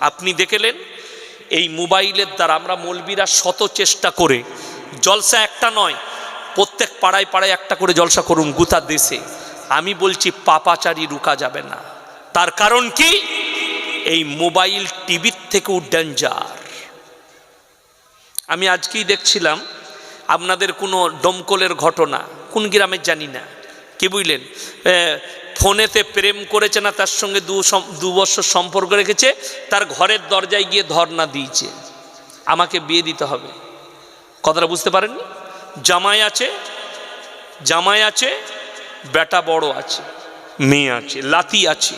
আপনি দেখলেন? এই মোবাইলের দ্বারা আমরা মলবিরা শত চেষ্টা করে, জলসা একটা নয়, প্রত্যেক পাড়ায় পাড়ায় একটা করে জলসা করুন গোটা দেশে। আমি বলছি, পাপাচারি রুকা যাবে না। তার কারণ কি? এই মোবাইল টিভির থেকেও ডেঞ্জার। আমি আজকেই দেখছিলাম, আপনাদের কোনো দমকলের ঘটনা, কোন গ্রামের জানি না। কি বুঝলেন? ফোনেতে প্রেম করেছে না, তার সঙ্গে দু দু বছর সম্পর্ক রেখেছে, তার ঘরের দরজায় গিয়ে ধর্না দিয়েছে। আমাকে বিয়ে দিতে হবে। কথাটা বুঝতে পারেননি? জামাই আছে জামাই আছে, বেটা বড় আছে, মেয়ে আছে, লাতি আছে।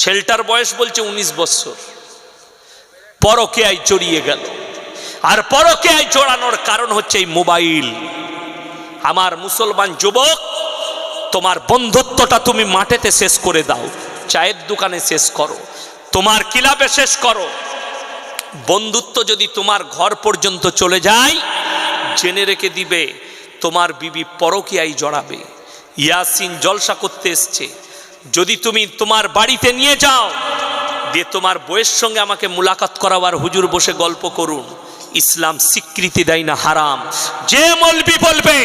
ছেলেটার বয়স বলছে উনিশ বৎসর পরকেয়ায় চড়িয়ে গেল। আর পরকেয়ায় চড়ানোর কারণ হচ্ছে এই মোবাইল। আমার মুসলমান যুবক তোমার বন্ধুত্বটা তুমি মাঠেতে শেষ করে দাও, চায়ের দোকানে শেষ করো, তোমার কিলাবে শেষ করো। বন্ধুত্ব যদি তোমার ঘর পর্যন্ত চলে যায়, জেনে রেখে দিবে, তোমার বিবি পরকিয়াই জড়াবে। ইয়াসিন জলসা করতে এসছে, যদি তুমি তোমার বাড়িতে নিয়ে যাও, দিয়ে তোমার বইয়ের সঙ্গে আমাকে মুলাকাত করাবার হুজুর বসে গল্প করুন। ইসলাম স্বীকৃতি দেয় না হারাম। যে মলবি বলবে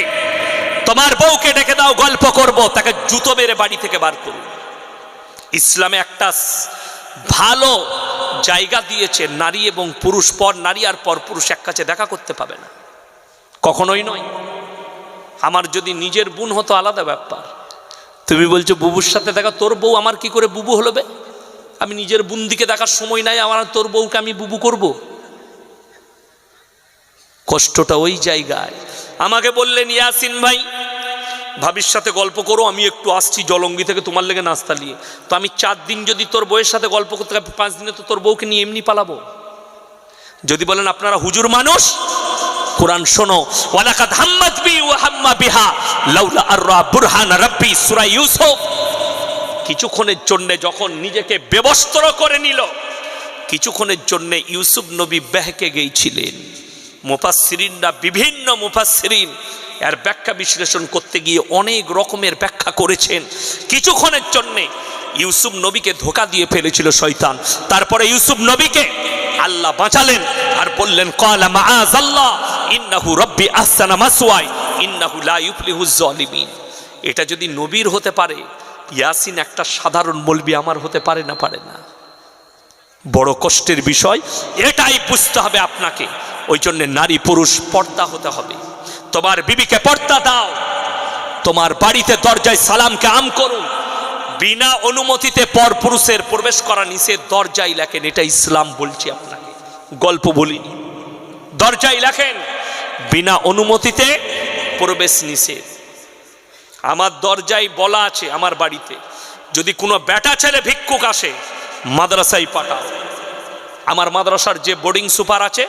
তোমার বউকে ডেকে দাও, গল্প করব, তাকে জুতো মেরে বাড়ি থেকে বার করুন ইসলামে একটা ভালো জায়গা দিয়েছে, নারী এবং পুরুষ, পর নারী আর পর পুরুষ এক কাছে দেখা করতে পাবে না। কখনোই নয়। আমার যদি নিজের বোন হতো, আলাদা ব্যাপার। তুমি বলছো, বুবুর সাথে দেখা, তোর বউ আমার কি করে বুবু হলো বে? আমি নিজের বোন দিকে দেখার সময় নাই, আমার তোর বউকে আমি বুবু করব? কষ্টটা ওই জায়গায়। আমাকে বললেন, ইয়াসিন ভাই ভাবির সাথে গল্প করো, আমি একটু আসছি জলঙ্গি থেকে তোমার লেগে নাস্তা নিয়ে। তো আমি চার দিন যদি তোর বউয়ের সাথে গল্প করতে পাঁচ দিনে তো তোর বউকে নিয়ে এমনি পালাবো। যদি বলেন, আপনারা হুজুর মানুষ, কোরআন শোনো, ওয়ালাকাদ হাম্মাত বি ওয়া বিহা, লাউলা আররা বুরহান রাব্বি সূরা ইউসুফ। কিছুক্ষণের জন্য যখন নিজেকে ব্যবস্ত্র করে নিল, কিছুক্ষণের জন্য ইউসুফ নবী বেহকে গিয়েছিলেন। মুফাসসিরিনরা বিভিন্ন মুফাসসিরিন এর ব্যাখ্যা বিশ্লেষণ করতে গিয়ে অনেক রকমের ব্যাখ্যা করেছেন। কিছুক্ষণের জন্য ইউসুফ নবীকে ধোকা দিয়ে ফেলেছিল শয়তান। তারপরে ইউসুফ নবীকে আল্লাহ বাঁচালেন আর বললেন, কলা মাআজ আল্লাহ ইন্নাহু রব্বি আহসানা মাসওয়াই, ইন্নাহু লা ইউফলিহুজ জালিমিন এটা যদি নবীর হতে পারে, ইয়াসিন একটা সাধারণ মলবি আমার হতে পারে না পারে না। বড় কষ্টের বিষয়, এটাই বুঝতে হবে আপনাকে। ওই জন্য নারী পুরুষ পর্দা হতে হবে। তোমার বিবিকে পর্দা দাও। তোমার বাড়িতে দরজায় সালামকে আম করুন বিনা অনুমতিতে পর পুরুষের প্রবেশ করা নিষেধ দরজায় লেখেন, এটা ইসলাম বলছি আপনাকে। গল্প বলিনি দরজায় লেখেন, বিনা অনুমতিতে প্রবেশ নিষেধ। আমার দরজায় বলা আছে আমার বাড়িতে। যদি কোনো বেটা ছেলে ভিক্ষুক আসে, মাদ্রাসায় পাঠাও। আমার মাদ্রাসার যে বোর্ডিং সুপার আছে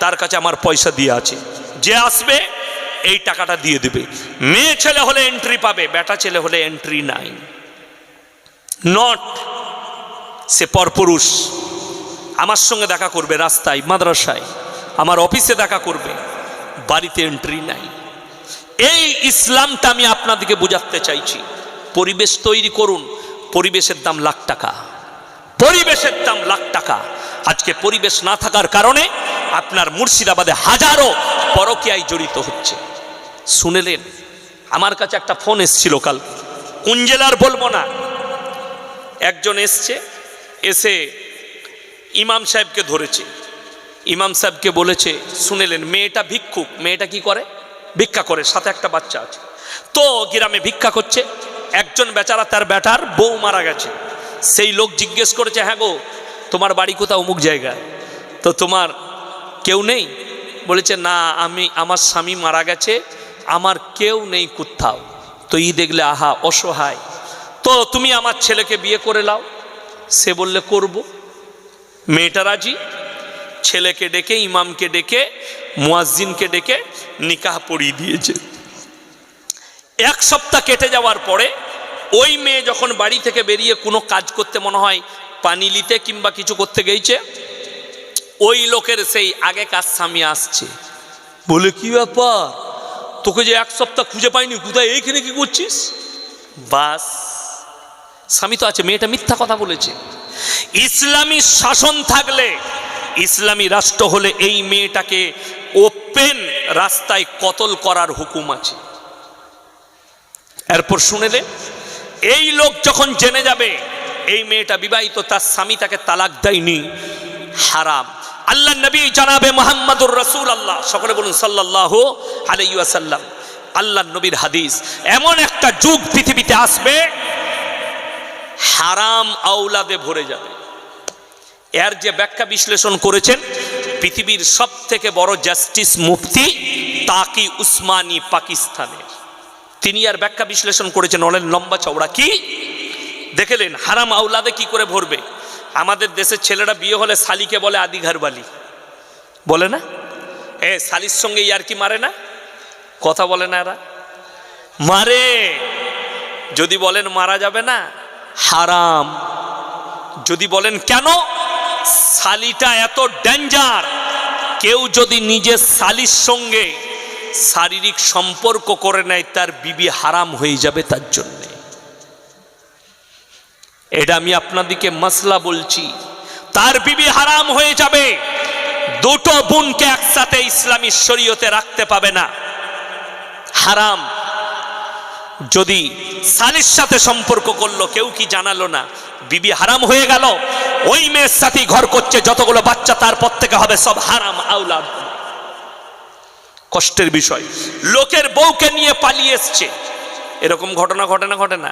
তার কাছে আমার পয়সা দিয়ে আছে। যে আসবে, এই টাকাটা দিয়ে দেবে। মেয়ে ছেলে হলে এন্ট্রি পাবে, বেটা ছেলে হলে এন্ট্রি নাই। নট সে পরপুরুষ। আমার সঙ্গে দেখা করবে রাস্তায়, মাদ্রাসায়। আমার অফিসে দেখা করবে, বাড়িতে এন্ট্রি নাই। এই ইসলামটা আমি আপনাদেরকে বোঝাতে চাইছি। পরিবেশ তৈরি করুন। পরিবেশের দাম লাখ টাকা। পরিবেশের দাম লাখ টাকা। আজকে পরিবেশ না থাকার কারণে আপনার মুর্শিদাবাদে হাজারো পরকীয়ায় জড়িত হচ্ছে। শুনেলেন? আমার কাছে একটা ফোন এসছিল কাল। কোন জেলার বলব না। একজন এসছে, এসে ইমাম সাহেবকে ধরেছে। ইমাম সাহেবকে বলেছে, শুনেলেন, মেয়েটা ভিক্ষুক, মেয়েটা কি করে? ভিক্ষা করে, সাথে একটা বাচ্চা আছে। তো গ্রামে ভিক্ষা করছে, একজন বেচারা তার বেটার বউ মারা গেছে। সেই লোক জিজ্ঞেস করেছে হ্যাঁ গো, তোমার বাড়ি কোথাও অমুক জায়গায়। তো তোমার কেউ নেই? বলেছে, না, আমি, আমার স্বামী মারা গেছে, আমার কেউ নেই কোথাও। তো ই দেখলে, আহা, অসহায়। তো তুমি আমার ছেলেকে বিয়ে করে লাও। সে বললে, করব। মেয়েটা রাজি। ছেলেকে ডেকে, ইমামকে ডেকে, মুয়াজ্জিনকে ডেকে নিকাহ পড়িয়ে দিয়েছে। এক সপ্তাহ কেটে যাওয়ার পরে ওই মেয়ে যখন বাড়ি থেকে বেরিয়ে কোনো কাজ করতে মনে হয়, পানি নিতে কিংবা কিছু করতে গেছে ওই লোকের সেই আগেকার স্বামী আসছে। বলে কি ব্যাপার? তোকে যে এক সপ্তাহ খুঁজে পাইনি কোথায়? এইখানে কি করছিস? বাস স্বামী তো আছে মেয়েটা মিথ্যা কথা বলেছে। ইসলামী শাসন থাকলে ইসলামী রাষ্ট্র হলে এই মেয়েটাকে ওপেন রাস্তায় কতল করার হুকুম আছে। এরপর শুনেলে এই লোক যখন জেনে যাবে এই মেয়েটা বিবাহিত তার স্বামী তাকে তালাক দেয়নি। হারাম। আল্লাহ নবী জানাবে মোহাম্মদুর রসুল আল্লাহ সকলে বলুন সাল্লাহ আলাইসাল্লাম আল্লাহ নবীর হাদিস। এমন একটা যুগ পৃথিবীতে আসবে, হারাম আউলাদে ভরে যাবে। এর যে ব্যাখ্যা বিশ্লেষণ করেছেন, পৃথিবীর সব থেকে বড় জাস্টিস মুফতি তাকি উসমানী পাকিস্তানের। তিনি আর ব্যাখ্যা বিশ্লেষণ করেছেন, অনেক লম্বা চওড়া। কি? দেখেলেন হারাম আউলাদে কি করে ভরবে? আমাদের দেশের ছেলেরা বিয়ে হলে শালিকে বলে আদি ঘরবালি বলে না? এ, শালির সঙ্গে ইয়ার কি মারে না? কথা বলে না এরা। মারে! যদি বলেন মারা যাবে না, হারাম। যদি বলেন কেন? শালিটা এত ডেঞ্জার। কেউ যদি নিজের শালির সঙ্গে শারীরিক সম্পর্ক করে নেয়, তার বিবি হারাম হয়ে যাবে তার জন্যে। এটা আমি আপনাদিকে মাসলা বলছি। তার বিবি হারাম হয়ে যাবে। দুটো বোনকে একসাথে ইসলামী শরীয়তে রাখতে পাবে না। হারাম। যদি সালির সাথে সম্পর্ক করল, কেউ কি জানালো না? বিবি হারাম হয়ে গেল। ওই মেয়ের সাথে ঘর করছে, যতগুলো বাচ্চা তারপর থেকে হবে সব হারাম আউলাদ কষ্টের বিষয়। লোকের বউকে নিয়ে পালিয়ে এসছে। এরকম ঘটনা ঘটে না ঘটে না।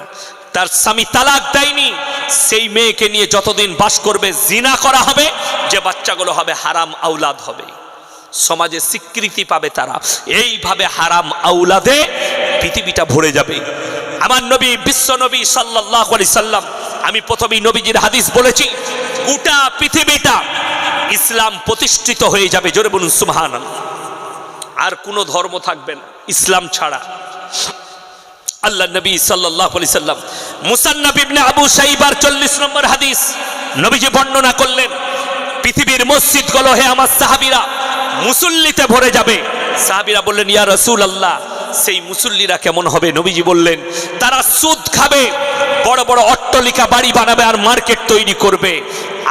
তার স্বামী তালাক দেয়নি। সেই মেয়েকে নিয়ে যতদিন বাস করবে, জিনা করা হবে, যে বাচ্চাগুলো হবে হারাম আউলাদ হবে। সমাজে স্বীকৃতি পাবে তারা। এইভাবে হারাম আউলাদে পৃথিবীটা ভরে যাবে। আমার নবী, বিশ্ব নবী সাল্লাহ আলি সাল্লাম, আমি প্রথমেই নবীজির হাদিস বলেছি, গোটা পৃথিবীটা ইসলাম প্রতিষ্ঠিত হয়ে যাবে। জোরে বলুন সুবহান আর কোনো ধর্ম থাকবে না, ইসলাম ছাড়া। আল্লাহ নবী সাল্লাহ সাল্লাম। মুসান্নব ইবনে আবু সাইবার চল্লিশ নম্বর হাদিস। নবীজি বর্ণনা করলেন, পৃথিবীর মসজিদ মসজিদগুলো হে আমার সাহাবিরা, মুসল্লিতে ভরে যাবে। সাহাবিরা বললেন, ইয়া রসুল আল্লাহ সেই মুসল্লিরা কেমন হবে? নবীজি বললেন, তারা সুদ খাবে, বড় বড় অট্টলিকা, বাড়ি বানাবে আর মার্কেট তৈরি করবে।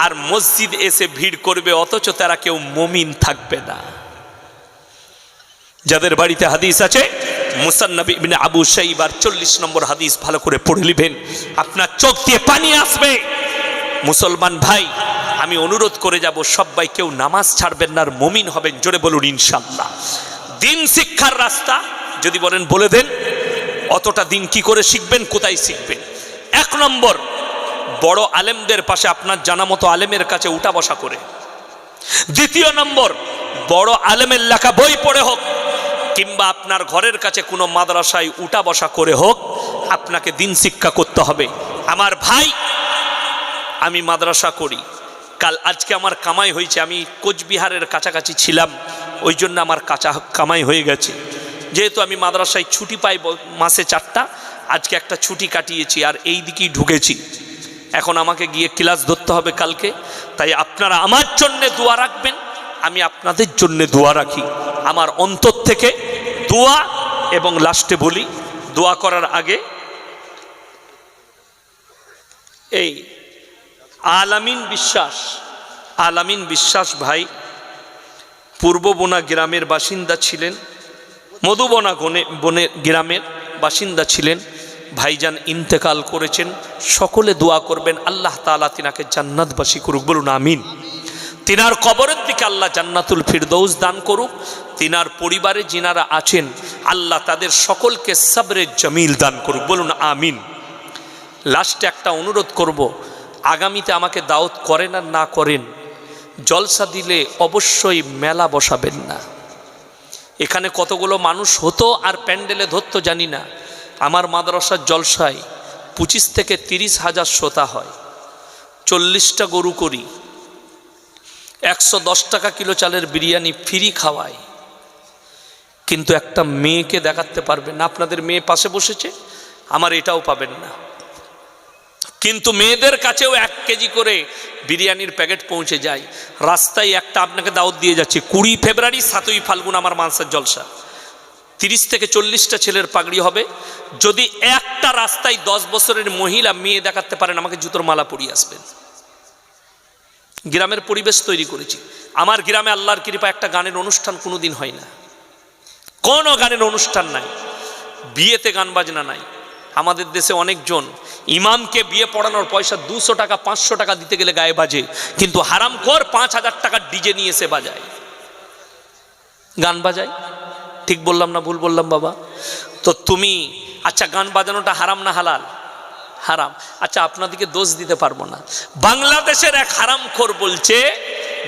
আর মসজিদ এসে ভিড় করবে, অথচ তারা কেউ মমিন থাকবে না। যাদের বাড়িতে হাদিস আছে মুসান্নবী ইবনে আবু সাইবার চল্লিশ নম্বর হাদিস ভালো করে পড়ে নিবেন। আপনার চোখ দিয়ে পানি আসবে। মুসলমান ভাই, আমি অনুরোধ করে যাব, সবাই কেউ নামাজ ছাড়বেন না আর মমিন হবেন, জোরে বলুন ইনশাল্লাহ দিন শিক্ষার রাস্তা, যদি বলেন বলে দেন, অতটা দিন কি করে শিখবেন, কোথায় শিখবেন? এক নম্বর, বড় আলেমদের পাশে আপনার জানা মতো আলেমের কাছে উঠা বসা করে। দ্বিতীয় নম্বর, বড় আলেমের লেখা বই পড়ে হোক কিংবা আপনার ঘরের কাছে কোনো মাদ্রাসায় উঠা বসা করে হোক, আপনাকে দিন শিক্ষা করতে হবে। আমার ভাই, আমি মাদ্রাসা করি। কাল আজকে আমার কামাই হয়েছে, আমি কোচবিহারের কাছাকাছি ছিলাম, ওই জন্য আমার কাঁচা কামাই হয়ে গেছে। যেহেতু আমি মাদ্রাসায় ছুটি পাই মাসে চারটা, আজকে একটা ছুটি কাটিয়েছি আর এই দিকেই ঢুকেছি। এখন আমাকে গিয়ে ক্লাস ধরতে হবে কালকে, তাই আপনারা আমার জন্যে দোয়া রাখবেন। আমি আপনাদের জন্যে দোয়া রাখি। আমার অন্তর থেকে দোয়া এবং লাস্টে বলি, দোয়া করার আগে এই আলামিন বিশ্বাস আলামিন বিশ্বাস ভাই পূর্ববনা গ্রামের বাসিন্দা ছিলেন, মধুবনা গনে, বনে গ্রামের বাসিন্দা ছিলেন, ভাইজান ইন্তেকাল করেছেন, সকলে দোয়া করবেন, আল্লাহ তাআলা তিনাকে জান্নাতবাসী করুক, বলুন আমিন। তিনার কবরের দিকে আল্লাহ জান্নাতুল ফিরদৌস দান করুক। তিনার পরিবারে যিনারা আছেন, আল্লাহ তাদের সকলকে সাবরে জমিল দান করুক। বলুন, আমিন। লাস্টে একটা অনুরোধ করব, আগামীতে আমাকে দাওয়াত করেন আর না করেন, জলসা দিলে অবশ্যই মেলা বসাবেন না। এখানে কতগুলো মানুষ হতো আর প্যান্ডেলে ধরতো জানি না। আমার মাদ্রাসার জলসায় পঁচিশ থেকে তিরিশ হাজার শ্রোতা হয়। চল্লিশটা গরু করি। একশো দশ টাকা কিলো চালের বিরিয়ানি ফ্রি খাওয়াই কিন্তু একটা মেয়েকে দেখাতে পারবেন না। আপনাদের মেয়ে পাশে বসেছে, আমার এটাও পাবেন না। কিন্তু মেয়েদের কাছেও এক কেজি করে বিরিয়ানির প্যাকেট পৌঁছে যায়। রাস্তায় একটা আপনাকে দাওয়াত দিয়ে যাচ্ছে, কুড়ি ফেব্রুয়ারি সাতই ফাল্গুন আমার মানসার জলসা। তিরিশ থেকে চল্লিশটা ছেলের পাগড়ি হবে। যদি একটা রাস্তায় দশ বছরের মহিলা মেয়ে দেখাতে পারেন, আমাকে জুতোর মালা পরিয়ে আসবেন। গ্রামের পরিবেশ তৈরি করেছি। আমার গ্রামে আল্লাহর কৃপা একটা গানের অনুষ্ঠান কোনো দিন হয় না। কোনো গানের অনুষ্ঠান নাই। বিয়েতে গান বাজনা নাই। আমাদের দেশে অনেকজন ইমামকে বিয়ে পড়ানোর পয়সা দুশো টাকা, পাঁচশো টাকা দিতে গেলে গায়ে বাজে, কিন্তু হারাম কর পাঁচ হাজার টাকার ডিজে নিয়ে এসে বাজায়। গান বাজায়? ঠিক বললাম না ভুল বললাম বাবা? তো তুমি আচ্ছা গান বাজানোটা হারাম না হালাল? হারাম। আচ্ছা আপনাদেরকে দোষ দিতে পারব না। বাংলাদেশের এক হারাম খোর বলছে,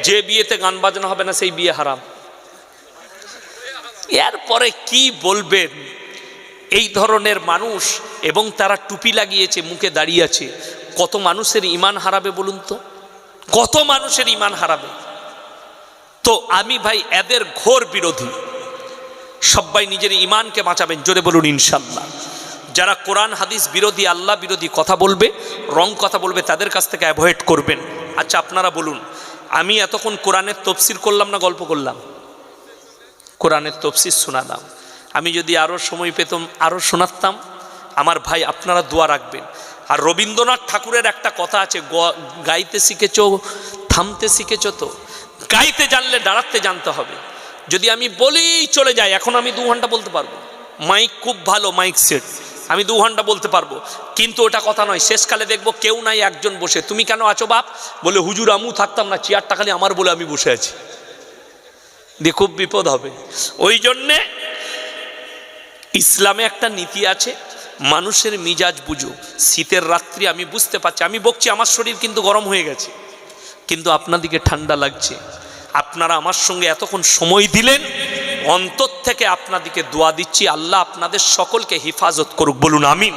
যে বিয়েতে গান বাজানো হবে না, সেই বিয়ে হারাম। এরপরে কি বলবেন? এই ধরনের মানুষ এবং তারা টুপি লাগিয়েছে, মুখে দাঁড়িয়ে আছে, কত মানুষের ইমান হারাবে বলুন তো? কত মানুষের ইমান হারাবে? তো আমি ভাই, এদের ঘোর বিরোধী। সবাই নিজের ইমানকে বাঁচাবেন, জোরে বলুন ইনশাল্লাহ। যারা কোরআন, হাদিস বিরোধী, আল্লাহ বিরোধী কথা বলবে, রং কথা বলবে, তাদের কাছ থেকে অ্যাভয়েড করবেন। আচ্ছা আপনারা বলুন, আমি এতক্ষণ কোরআনের তফসির করলাম না গল্প করলাম? কোরআনের তফসির শোনালাম। আমি যদি আরও সময় পেতাম আরও শোনাতাম, আমার ভাই, আপনারা দোয়া রাখবেন। আর রবীন্দ্রনাথ ঠাকুরের একটা কথা আছে গাইতে শিখেছ, থামতে শিখেছ তো? গাইতে জানলে দাঁড়াতে জানতে হবে। যদি আমি বলেই চলে যাই, এখন আমি দু ঘণ্টা বলতে পারব। মাইক খুব ভালো, মাইক সেট। আমি দু ঘণ্টা বলতে পারব। কিন্তু ওটা কথা নয়। শেষকালে দেখব কেউ নাই, একজন বসে। তুমি কেন আছো বাপ? বলে, হুজুর আমু থাকতাম না। চেয়ারটা খালি আমার বলে আমি বসে আছি। দিয়ে খুব বিপদ হবে। ওই জন্যে ইসলামে একটা নীতি আছে, মানুষের মিজাজ বুঝো। শীতের রাত্রি আমি বুঝতে পারছি। আমি বকছি, আমার শরীর কিন্তু গরম হয়ে গেছে। কিন্তু আপনাদিকে ঠান্ডা লাগছে। আপনারা আমার সঙ্গে এতক্ষণ সময় দিলেন অন্তর থেকে আপনাদিকে দোয়া দিচ্ছি আল্লাহ আপনাদের সকলকে হেফাজত করুক বলুন আমিন।